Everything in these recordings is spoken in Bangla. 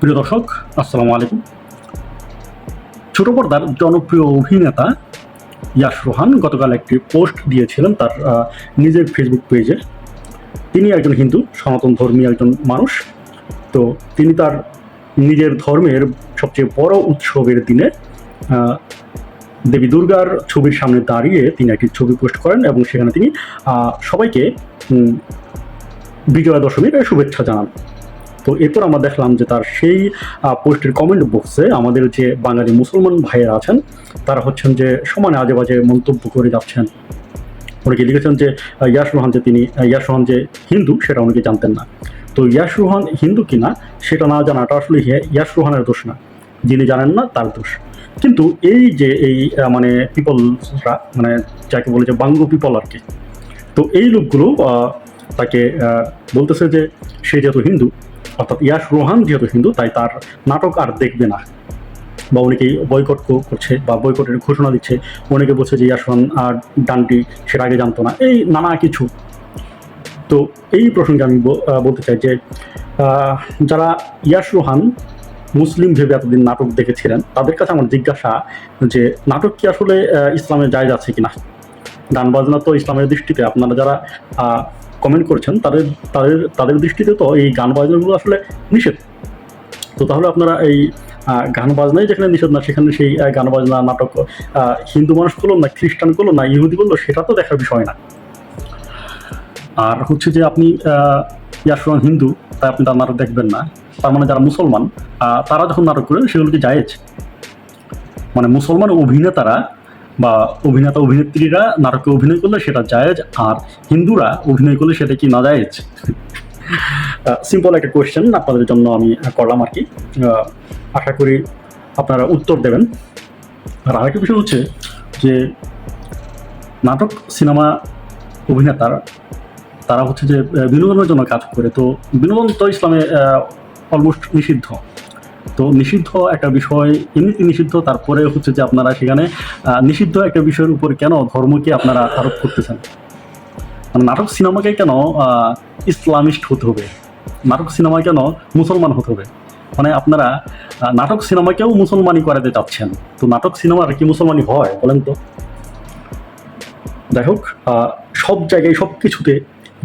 প্রিয় দর্শক, আসসালামু আলাইকুম। ছোট পর্দার জনপ্রিয় অভিনেতা ইয়াশ রোহান গতকাল একটি পোস্ট দিয়েছিলেন তার নিজের ফেসবুক পেজে তিনি একজন হিন্দু, সনাতন ধর্মী একজন মানুষ। তো তিনি তার নিজের ধর্মের সবচেয়ে বড় উৎসবের দিনে দেবী দুর্গার ছবির সামনে দাঁড়িয়ে তিনি একটি ছবি পোস্ট করেন এবং সেখানে তিনি সবাইকে বিজয়া দশমীর শুভেচ্ছা জানান। তো এরপর আমরা দেখলাম যে তার সেই পোস্টের কমেন্ট বক্সে আমাদের যে বাঙালি মুসলমান ভাইয়েরা আছেন, তারা হচ্ছেন যে সমানে আজে বাজে মন্তব্য করে যাচ্ছেন। অনেকে লিখেছেন যে ইয়াস রোহান যে তিনি ইয়াস রোহান যে হিন্দু, সেটা অনেকে জানতেন না। তো ইয়াস রোহান হিন্দু কিনা সেটা না জানাটা আসলে ইয়াস রোহানের দোষ না। যিনি জানেন না, তার দোষ। কিন্তু এই যে এই মানে পিপলরা মানে যাকে বলে যে বাঙ্গু পিপল আর কি, তো এই লোকগুলো তাকে বলতেছে যে সে যেহেতু হিন্দু অর্থাৎ ইয়াস রোহান যেহেতু হিন্দু, তাই তার নাটক আর দেখবে না। বা অনেকেই বয়কট করছে বা বয়কটের ঘোষণা দিচ্ছে। অনেকে বলছে যে ইয়াস রোহান আর ডানটি সেটা আগে জানতো না। এই নানা কিছু। তো এই প্রসঙ্গে আমি বলতে চাই যে যারা ইয়াস রোহান মুসলিম ভেবে এতদিন নাটক দেখেছিলেন, তাদের কাছে আমার জিজ্ঞাসা যে, নাটক কি আসলে ইসলামে জায়জ আছে কিনা? গান বাজনা তো ইসলামের দৃষ্টিতে। আপনারা যারা কমেন্ট করেছেন তাদের তাদের তাদের দৃষ্টিতে তো এই গান বাজনাগুলো আসলে নিষেধ। তো তাহলে আপনারা এই গান বাজনাই যেখানে নিষেধ না সেখানে সেই গান বাজনা নাটক হিন্দু মানুষ করল না খ্রিস্টান করল না ইহুদি করল সেটা তো দেখার বিষয় না। আর হচ্ছে যে আপনি আহ, ইয়াসমান হিন্দু তাই আপনি তার নাটক দেখবেন না। তার মানে যারা মুসলমান তারা যখন নাটক করেন সেগুলো কি মানে মুসলমান অভিনেতারা বা অভিনেতা অভিনেত্রীরা নাটকে অভিনয় করলে সেটা জায়েজ, আর হিন্দুরা অভিনয় করলে সেটা কি না জায়েজ? সিম্পল একটা কোয়েশ্চেন আপনাদের জন্য আমি করলাম আর কি। আশা করি আপনারা উত্তর দেবেন। আর আরেকটা বিষয় হচ্ছে যে নাটক, সিনেমা অভিনেতার, তারা হচ্ছে যে বিনোদনের জন্য কাজ করে। তো বিনোদন তো ইসলামে অলমোস্ট নিষিদ্ধ। তো নিষিদ্ধ একটা বিষয়, এমনিতে নিষিদ্ধ, তারপরে হচ্ছে যে আপনারা সেখানে নিষিদ্ধ একটা বিষয়ের উপর কেন ধর্মকে আপনারা আরোপ করতেছেন? মানে নাটক সিনেমাকে কেন ইসলামিস্ট হতে হবে? নাটক সিনেমা কেন মুসলমান হতে হবে? মানে আপনারা নাটক সিনেমাকেও মুসলমানি করাতে চাচ্ছেন। তো নাটক সিনেমার কি মুসলমানি হয় বলেন তো? যাই হোক সব জায়গায় সব কিছুতে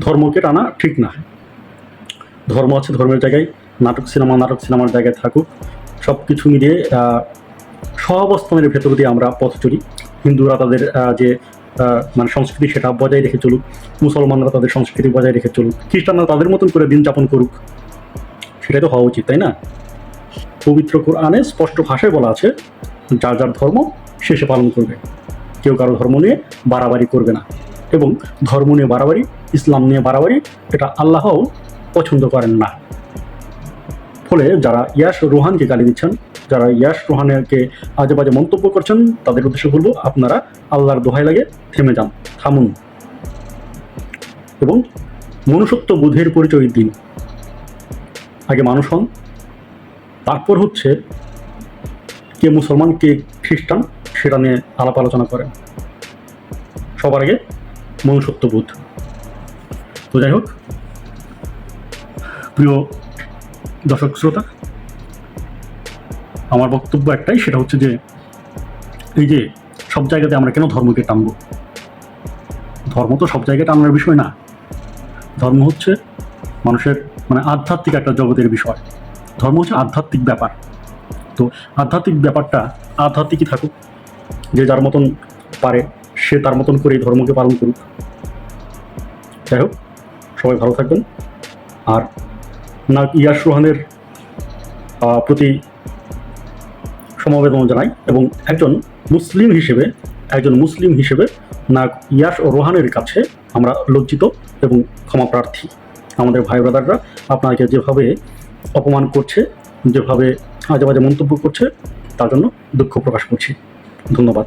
ধর্মকে টানা ঠিক না। ধর্ম আছে, ধর্মের জায়গায় নাটক সিনেমা, নাটক সিনেমার জায়গায় থাকুক সব কিছু মিলিয়ে সহাবস্থানের ভেতর দিয়ে আমরা পথ চলি। হিন্দুরা তাদের যে মানে সংস্কৃতি সেটা বজায় রেখে চলুক, মুসলমানরা তাদের সংস্কৃতি বজায় রেখে চলুক, খ্রিস্টানরা তাদের মতন করে দিন যাপন করুক, সেটাই তো হওয়া উচিত, তাই না? পবিত্র কোরআনে স্পষ্ট ভাষায় বলা আছে, যার যার ধর্ম শেষে পালন করবে। কেউ কারও ধর্ম নিয়ে বাড়াবাড়ি করবে না। এবং ধর্ম নিয়ে বাড়াবাড়ি, ইসলাম নিয়ে বাড়াবাড়ি, এটা আল্লাহও পছন্দ করেন না। ফলে যারা ইয়াস রোহানকে গালি দিচ্ছেন, যারা ইয়াস রোহানকে আজে বাজে মন্তব্য করছেন, তাদের উদ্দেশ্যে বলব, আপনারা আল্লাহর দোহাই লাগে থেমে যান, থামুন। এবং মনুষ্যত্ব বোধের পরিচয় দিন। আগে মানুষ হন, তারপর হচ্ছে কে মুসলমান, কে খ্রিস্টান, সেটা নিয়ে আলাপ আলোচনা করেন। সবার আগে মনুষ্যত্ব বোধ। তো যাই হোক, প্রিয় দর্শক শ্রোতা, আমার বক্তব্য একটাই, সেটা হচ্ছে যে এই যে সব জায়গাতে আমরা কেন ধর্মকে টানবো? ধর্ম তো সব জায়গায় টানার বিষয় না। ধর্ম হচ্ছে মানুষের মানে আধ্যাত্মিক একটা জগতের বিষয়। ধর্ম হচ্ছে আধ্যাত্মিক ব্যাপার। তো আধ্যাত্মিক ব্যাপারটা আধ্যাত্মিকই থাকুক, যে যার মতন পারে, সে তার মতন করে এই ধর্মকে পালন করুক। যাই হোক, সবাই ভালো থাকবেন। আর না ইয়াস রোহানের প্রতি সমবেদনা জানাই এবং একজন মুসলিম হিসেবে, একজন মুসলিম হিসেবে না ইয়াস ও রোহানের কাছে আমরা লজ্জিত এবং ক্ষমা প্রার্থী। আমাদের ভাই ব্রাদাররা আপনাকে যেভাবে অপমান করছে, যেভাবে আজে বাজে মন্তব্য করছে, তার জন্য দুঃখ প্রকাশ করছি। ধন্যবাদ।